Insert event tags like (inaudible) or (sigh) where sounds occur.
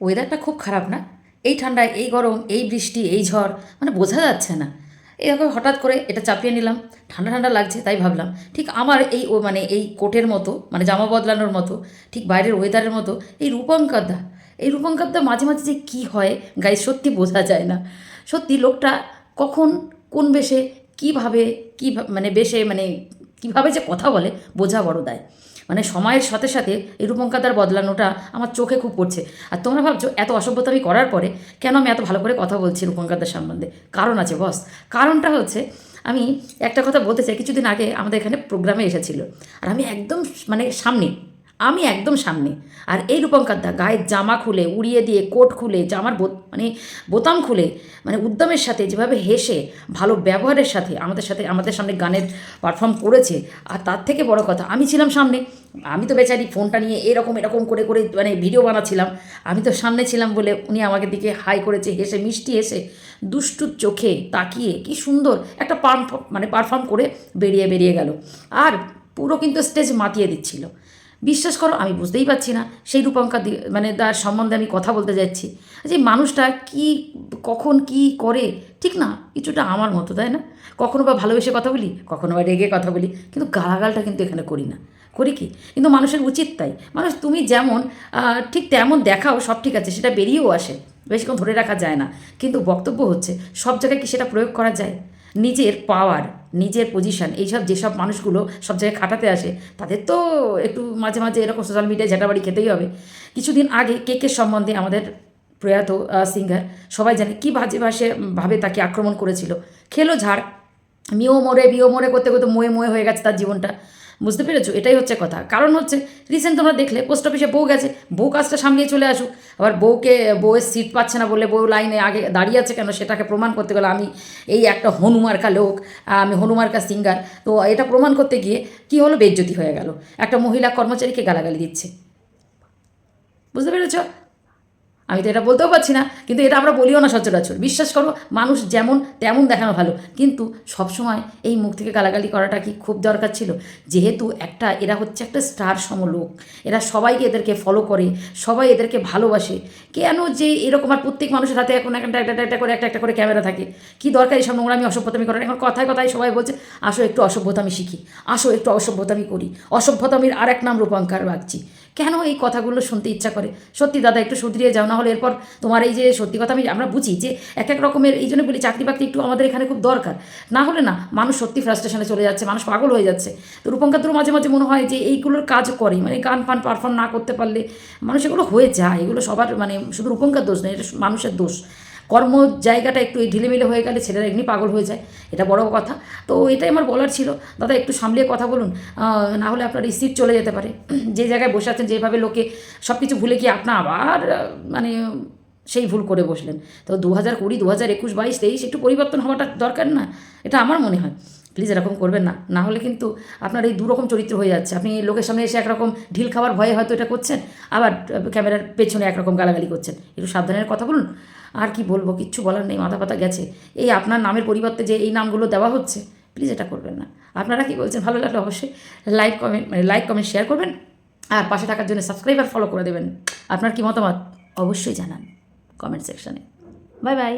ওয়েদারটা খুব খারাপ না? এই ঠান্ডায়, এই গরম, এই বৃষ্টি, এই ঝড় মানে বোঝা যাচ্ছে না। এরকম হঠাৎ করে এটা চাপিয়ে নিলাম। ঠান্ডা ঠান্ডা লাগছে, তাই ভাবলাম, ঠিক আমার এই ও মানে এই কোটের মতো মানে জামা বদলানোর মতো, ঠিক বাইরের ওয়েদারের মতো, এই রূপঙ্করদা এই রূপঙ্করদা মাঝে মাঝে যে কী হয় গায়ে সত্যি বোঝা যায় না। সত্যি লোকটা কখন কোন বেশে কীভাবে কী মানে বেশে মানে কীভাবে যে কথা বলে, বোঝা বড় দায়। মানে সময়ের সাথে সাথে এই রূপঙ্কাদার বদলানোটা আমার চোখে খুব পড়ছে। আর তোমরা ভাবছ, এত অসভ্যতা আমি করার পরে কেন আমি এত ভালো করে কথা বলছি রূপঙ্কাদার সম্বন্ধে? কারণ আছে বস কারণটা হচ্ছে, আমি একটা কথা বলতে চাই, কিছুদিন আগে আমাদের এখানে প্রোগ্রামে এসেছিল। আর আমি একদম মানে সামনে আমি একদম সামনে। আর এই রূপঙ্কার দা গায়ের জামা খুলে, উড়িয়ে দিয়ে কোট খুলে, জামার মানে বোতাম খুলে মানে উদ্যমের সাথে যেভাবে হেসে, ভালো ব্যবহারের সাথে আমাদের সাথে, আমাদের সামনে গানের পারফর্ম করেছে, আর তার থেকে বড় কথা, আমি ছিলাম সামনে। আমি তো বেচারি ফোনটা নিয়ে এরকম এরকম করে করে মানে ভিডিও বানাচ্ছিলাম। আমি তো সামনে ছিলাম বলে উনি আমাকে দিকে হাই করেছে, হেসে, মিষ্টি হেসে, দুষ্টু চোখে তাকিয়ে কি সুন্দর একটা পারফর্ম মানে পারফর্ম করে বেরিয়ে বেরিয়ে গেল। আর পুরো কিন্তু স্টেজ মাতিয়ে দিচ্ছিল। বিশ্বাস করো, আমি বুঝতেই পারছি না। সেই রূপঙ্কা মানে তার সম্বন্ধে আমি কথা বলতে যাচ্ছি। যে মানুষটা কি, কখন কি করে, ঠিক না, কিছুটা আমার মতো, তাই না? কখনো বা ভালোবেসে কথা বলি, কখনো বা রেগে কথা বলি, কিন্তু গালাগালটা কিন্তু এখানে করি না। করি কি? কিন্তু মানুষের উচিত তাই। মানুষ, তুমি যেমন ঠিক তেমন দেখাও, সব ঠিক আছে, সেটা বেরিয়েও আসে। বেশিক্ষণ ধরে রাখা যায় না। কিন্তু বক্তব্য হচ্ছে, সব জায়গায় কি সেটা প্রয়োগ করা যায়? নিজের পাওয়ার নিজের পজিশন এইসব যেসব মানুষগুলো সব জায়গায় খাটাতে আসে, তাদের তো একটু মাঝে মাঝে এরকম সোশ্যাল মিডিয়ায় ঝাঁটাবাড়ি খেতেই হবে। কিছুদিন আগে কেকের সম্বন্ধে আমাদের প্রয়াত সিঙ্গার সবাই জানে কী বাজে ভাষে ভাবে তাকে আক্রমণ করেছিল। খেলো ঝাড় মিও মোড়ে বিও মোড়ে করতে করতে মোয়ে মোয়ে হয়ে গেছে তার জীবনটা। বুঝতে পেরেছ? এটাই হচ্ছে কথা। কারণ হচ্ছে রিসেন্ট তোমরা দেখলে পোস্ট অফিসে বউ গেছে, বউ কাজটা সামলিয়ে চলে আসুক। আবার বউকে, বউয়ের সিট পাচ্ছে না বলে বউ লাইনে আগে দাঁড়িয়ে আছে কেন? সেটাকে প্রমাণ করতে গেলে আমি এই একটা হনুমার্কা লোক, আমি হনুমার্কা সিঙ্গার তো এটা প্রমাণ করতে গিয়ে কি হলো? বেজ্জতি হয়ে গেল। একটা মহিলা কর্মচারীকে গালাগালি দিচ্ছে। বুঝতে পেরেছ? আমি তো এটা বলতেও পারছি না, কিন্তু এটা আমরা বলিও না সচরাচর। বিশ্বাস করো, মানুষ যেমন তেমন দেখানো ভালো। কিন্তু সবসময় এই মুখ থেকে গালাগালি করাটা কি খুব দরকার ছিল? যেহেতু একটা, এরা হচ্ছে একটা স্টার সম লোক। এরা সবাইকে এদেরকে ফলো করে, সবাই এদেরকে ভালোবাসে। কেন যে এরকম আর প্রত্যেক মানুষের হাতে এখন একটা একটা একটা করে, একটা একটা করে ক্যামেরা থাকে? কি দরকার এইসব নোংরামি, অসভ্যতামি করার? এখন কথায় কথায় সবাই বলছে, আসো একটু অসভ্যতামি শিখি, আসো একটু অসভ্যতামি করি। অসভ্যতামির আর এক নাম রূপঙ্কার বাগচি। কেন এই কথাগুলো শুনতে ইচ্ছা করে? সত্যি দাদা, একটু সুধরিয়ে যাও না হলে এরপর তোমার এই যে সত্যি কথা আমি, আমরা বুঝি যে এক এক রকমের, এই জন্য বলি চাকরি বাকরি একটু আমাদের এখানে খুব দরকার। না হলে না, মানুষ সত্যি ফ্রাস্ট্রেশনে চলে যাচ্ছে, মানুষ পাগল হয়ে যাচ্ছে। তো রূপঙ্কাদেরও মাঝে মাঝে মনে হয় যে এইগুলোর কাজ করে মানে গান ফান পারফর্ম না করতে পারলে মানুষ এগুলো হয়ে যায়, এগুলো সবার মানে শুধু রূপঙ্কার দোষ নয়, এটা মানুষের দোষ। কর্ম জায়গাটা একটু ঢিলেমিলে হয়ে গেলে ছেলেরা এমনি পাগল হয়ে যায়, এটা বড় কথা। তো এটাই আমার বলার ছিল। দাদা, একটু সামলিয়ে কথা বলুন। না হলে আপনার সিট চলে যেতে পারে। (clears throat) যে জায়গায় বসে আছেন, যেভাবে লোকে সব কিছু ভুলে গিয়ে আপনা আবার মানে সেই ভুল করে বসলেন। তো দু হাজার কুড়ি, দু হাজার একুশ, বাইশ, তেইশ, একটু পরিবর্তন হওয়াটা দরকার না? এটা আমার মনে হয়। প্লিজ এরকম করবেন না। না হলে কিন্তু আপনার এই দুরকম চরিত্র হয়ে যাচ্ছে। আপনি লোকের সামনে এসে একরকম ঢিল খাওয়ার ভয়ে হয়তো এটা করছেন, আবার ক্যামেরার পেছনে একরকম গালাগালি করছেন। একটু সাবধানের কথা বলুন। আর কি বলব, কিচ্ছু বলার নেই, মাথা পাতা গেছে। এই আপনার নামের পরিবর্তে যে এই নামগুলো দেওয়া হচ্ছে প্লিজ এটা করবেন না। আপনারা কি বলছেন? ভালো লাগলে অবশ্যই লাইক কমেন্ট মানে লাইক কমেন্ট শেয়ার করবেন আর পাশে থাকার জন্য সাবস্ক্রাইব আর ফলো করে দেবেন। আপনার কি মতামত? অবশ্যই জানান কমেন্ট সেকশানে বাই বাই